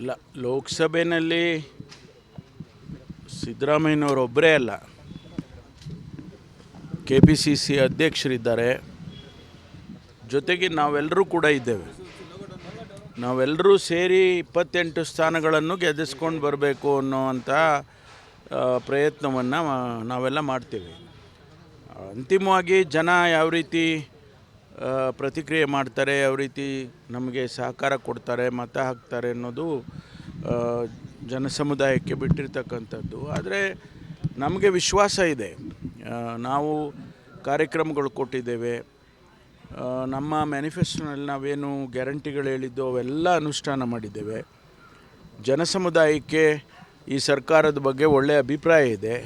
ಇಲ್ಲ ಲೋಕಸಭೆಯಲ್ಲಿ ಸಿದ್ದರಾಮಯ್ಯನವರೊಬ್ಬರೇ ಅಲ್ಲ. ಕೆ ಪಿ ಸಿ ಸಿ ಅಧ್ಯಕ್ಷರಿದ್ದಾರೆ. ಜೊತೆಗೆ ನಾವೆಲ್ಲರೂ ಕೂಡ ಇದ್ದೇವೆ. ನಾವೆಲ್ಲರೂ ಸೇರಿ ಇಪ್ಪತ್ತೆಂಟು ಸ್ಥಾನಗಳನ್ನು ಗೆದ್ದಿಸ್ಕೊಂಡು ಬರಬೇಕು ಅನ್ನೋವಂಥ ಪ್ರಯತ್ನವನ್ನು ನಾವೆಲ್ಲ ಮಾಡ್ತೀವಿ. ಅಂತಿಮವಾಗಿ ಜನ ಯಾವ ರೀತಿ ಪ್ರತಿಕ್ರಿಯೆ ಮಾಡ್ತಾರೆ, ಯಾವ ರೀತಿ ನಮಗೆ ಸಹಕಾರ ಕೊಡ್ತಾರೆ, ಮತ ಹಾಕ್ತಾರೆ ಅನ್ನೋದು ಜನಸಮುದಾಯಕ್ಕೆ ಬಿಟ್ಟಿರ್ತಕ್ಕಂಥದ್ದು. ಆದರೆ ನಮಗೆ ವಿಶ್ವಾಸ ಇದೆ. ನಾವು ಕಾರ್ಯಕ್ರಮಗಳು ಕೊಟ್ಟಿದ್ದೇವೆ. ನಮ್ಮ ಮ್ಯಾನಿಫೆಸ್ಟೋನಲ್ಲಿ ನಾವೇನು ಗ್ಯಾರಂಟಿಗಳು ಹೇಳಿದ್ದು ಅವೆಲ್ಲ ಅನುಷ್ಠಾನ ಮಾಡಿದ್ದೇವೆ. ಜನಸಮುದಾಯಕ್ಕೆ ಈ ಸರ್ಕಾರದ ಬಗ್ಗೆ ಒಳ್ಳೆಯ ಅಭಿಪ್ರಾಯ ಇದೆ.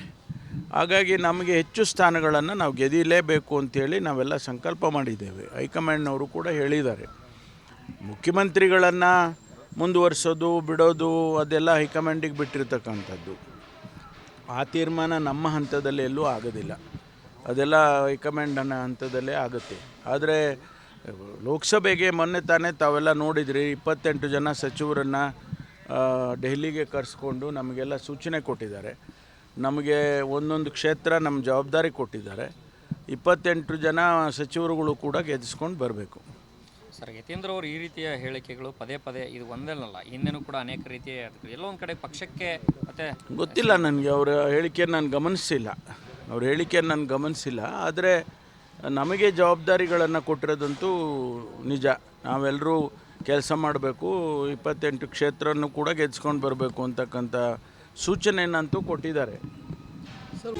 ಹಾಗಾಗಿ ನಮಗೆ ಹೆಚ್ಚು ಸ್ಥಾನಗಳನ್ನು ನಾವು ಗೆದಿಲೇಬೇಕು ಅಂತೇಳಿ ನಾವೆಲ್ಲ ಸಂಕಲ್ಪ ಮಾಡಿದ್ದೇವೆ. ಹೈಕಮಾಂಡ್ನವರು ಕೂಡ ಹೇಳಿದ್ದಾರೆ. ಮುಖ್ಯಮಂತ್ರಿಗಳನ್ನು ಮುಂದುವರಿಸೋದು, ಬಿಡೋದು ಅದೆಲ್ಲ ಹೈಕಮಾಂಡಿಗೆ ಬಿಟ್ಟಿರ್ತಕ್ಕಂಥದ್ದು. ಆ ತೀರ್ಮಾನ ನಮ್ಮ ಹಂತದಲ್ಲಿ ಎಲ್ಲೂ ಆಗೋದಿಲ್ಲ. ಅದೆಲ್ಲ ಹೈಕಮಾಂಡನ ಹಂತದಲ್ಲೇ ಆಗುತ್ತೆ. ಆದರೆ ಲೋಕಸಭೆಗೆ ಮೊನ್ನೆ ತಾನೇ ತಾವೆಲ್ಲ ನೋಡಿದ್ರಿ, ಇಪ್ಪತ್ತೆಂಟು ಜನ ಸಚಿವರನ್ನು ದೆಹಲಿಗೆ ಕರೆಸ್ಕೊಂಡು ನಮಗೆಲ್ಲ ಸೂಚನೆ ಕೊಟ್ಟಿದ್ದಾರೆ. ನಮಗೆ ಒಂದೊಂದು ಕ್ಷೇತ್ರ ನಮ್ಮ ಜವಾಬ್ದಾರಿ ಕೊಟ್ಟಿದ್ದಾರೆ. ಇಪ್ಪತ್ತೆಂಟು ಜನ ಸಚಿವರುಗಳು ಕೂಡ ಗೆದ್ದಿಸ್ಕೊಂಡು ಬರಬೇಕು. ಸರ್ ಯತೀಂದ್ರ ಅವರು ಈ ರೀತಿಯ ಹೇಳಿಕೆಗಳು ಪದೇ ಪದೇ ಇದು ಒಂದೇನಲ್ಲ ಹಿಂದೆನೂ ಕೂಡ ಅನೇಕ ರೀತಿಯ ಎಲ್ಲೊಂದು ಒಂದು ಕಡೆ ಪಕ್ಷಕ್ಕೆ ಮತ್ತೆ ಗೊತ್ತಿಲ್ಲ ನನಗೆ ಅವರ ಹೇಳಿಕೆಯನ್ನು ನಾನು ಗಮನಿಸಿಲ್ಲ ಅವ್ರ ಹೇಳಿಕೆಯನ್ನು ನಾನು ಗಮನಿಸಿಲ್ಲ ಆದರೆ ನಮಗೆ ಜವಾಬ್ದಾರಿಗಳನ್ನು ಕೊಟ್ಟಿರೋದಂತೂ ನಿಜ. ನಾವೆಲ್ಲರೂ ಕೆಲಸ ಮಾಡಬೇಕು ಇಪ್ಪತ್ತೆಂಟು ಕ್ಷೇತ್ರನೂ ಕೂಡ ಗೆದ್ಸ್ಕೊಂಡು ಬರಬೇಕು ಅಂತಕ್ಕಂಥ ಸೂಚನೆಯನ್ನಂತೂ ಕೊಟ್ಟಿದ್ದಾರೆ. ಸರ್